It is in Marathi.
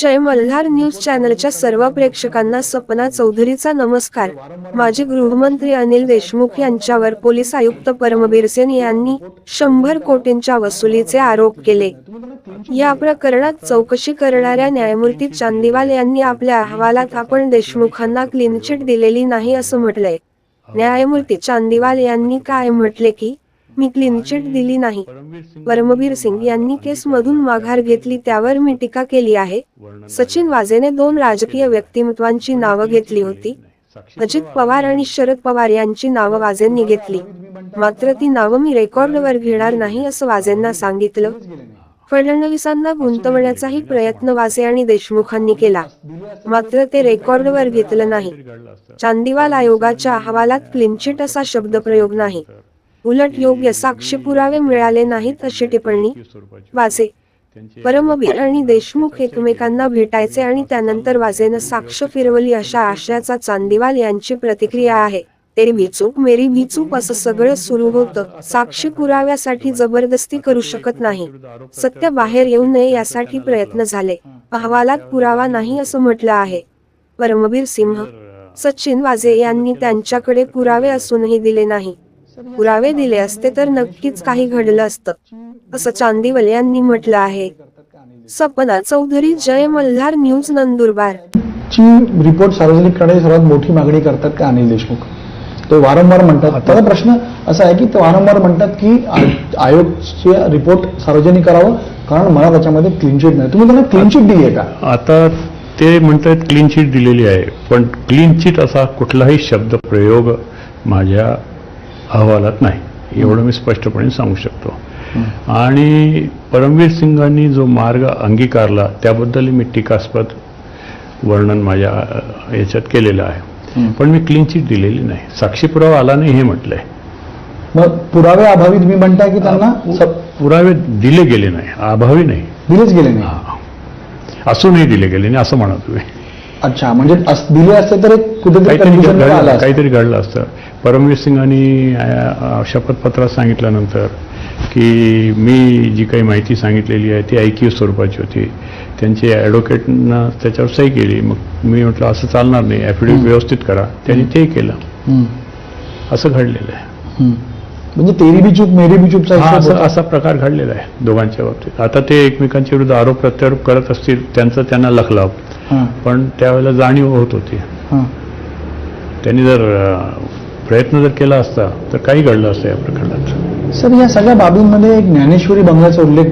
जय मल्हार न्यूज चॅनलच्या सर्व प्रेक्षकांना सपना चौधरीचा नमस्कार. माजी गृहमंत्री अनिल देशमुख यांच्यावर पोलीस आयुक्त परमबीर सेन यांनी शंभर कोटींच्या वसुलीचे आरोप केले. या प्रकरणात चौकशी करणाऱ्या न्यायमूर्ती चांदीवाल यांनी आपल्या अहवालात आपण देशमुखांना क्लीन चिट दिलेली नाही असं म्हटलंय. न्यायमूर्ती चांदीवाल यांनी काय म्हटले की मी क्लीन चिट दिली नाही. परमबीर सिंग यांनी केसमधून माघार घेतली त्यावर मी टीका केली आहे. सचिन वाझेने दोन राजकीय व्यक्तिमत्वांची नावं घेतली होती. अजित पवार आणि शरद पवार यांची नावं वाझेंनी घेतली. मात्र ती नावं मी रेकॉर्डवर घेणार नाही असं वाझेंना सांगितलं. फडणवीसांना गुंतवण्याचाही प्रयत्न वासे आणि देशमुखांनी केला. मात्र ते रेकॉर्डवर घेतलं नाही. चांदीवाल आयोगाच्या अहवालात क्लीनचिट असा शब्दप्रयोग नाही. उलट योग्य साक्ष पुरावे मिळाले नाहीत अशी टिप्पणी वाजे परमबीर आणि देशमुख एकमेकांना भेटायचे आणि त्यानंतर वाजेनं साक्ष फिरवली अशा आशयाचा चांदीवाल यांची प्रतिक्रिया आहे. तेरी भिचूक मेरी भिचूक असं सगळं सुरू होतं. साक्ष पुराव्यासाठी जबरदस्ती करू शकत नाही. सत्य बाहेर येऊ नये यासाठी प्रयत्न झाले. अहवालात पुरावा नाही असं म्हटलं आहे. परमबीर सिंह सचिन वाजे यांनी त्यांच्याकडे पुरावे असूनही दिले नाही. पुरावे दिले असते तर नक्कीच काही घडलं असतं असं चांदीवल यांनी म्हटलं आहे. सपना चौधरी जय मल्हार न्यूज नंदुरबार. ची रिपोर्ट सार्वजनिक करण्याची सर्वात मोठी मागणी करतात का अनिल देशमुख? ते वारंवार म्हणतात. त्याचा प्रश्न असा आहे की ते वारंवार म्हणतात की आयोगचे रिपोर्ट सार्वजनिक करावं कारण मला त्याच्यामध्ये क्लीन चिट नाही. तुम्ही त्यांना क्लीन चिट दिली आहे का? आता ते म्हणतात क्लीन चिट दिलेली आहे पण क्लीन चिट असा कुठलाही शब्द प्रयोग माझ्या अहवालात नाही. एवढं मी स्पष्टपणे सांगू शकतो. आणि परमवीर सिंगांनी जो मार्ग अंगीकारला त्याबद्दल मी टीकास्पद वर्णन माझ्या याच्यात केलेलं आहे. पण मी क्लीन चिट दिलेली नाही. साक्षी पुरावा आला नाही हे म्हटलंय. मग पुरावे अभावी तुम्ही म्हणताय की त्यांना? पुरावे दिले गेले नाही. अभावी नाही. दिलेच गेले नाही. असूनही दिले गेले नाही असं म्हणा तुम्ही. अच्छा म्हणजे दिले असते तर एक कुठेतरी काहीतरी घडलं असतं. परमवीर सिंगांनी शपथपत्रात सांगितल्यानंतर की मी जी काही माहिती सांगितलेली आहे ती ऐकीव स्वरूपाची होती. त्यांचे ॲडव्होकेटनं त्याच्यावर सही केली. मग मी म्हटलं असं चालणार नाही. ॲफिडेव्हिट व्यवस्थित करा. त्यांनी ते केलं. असं घडलेलं आहे. म्हणजे तेरी बी चूक मेरी बी हिशोब असा. असा प्रकार घडलेला आहे दोघांच्या बाबतीत. आता ते एकमेकांच्या विरुद्ध आरोप प्रत्यारोप करत असतील त्यांचं त्यांना लखलाव. पण त्यावेळेला जाणीव होत होती. त्यांनी जर प्रयत्न जर केला असता तर काही घडलं असतं या प्रकरणात. सर या सगळ्या बाबींमध्ये एक ज्ञानेश्वरी बंगल्याचा उल्लेख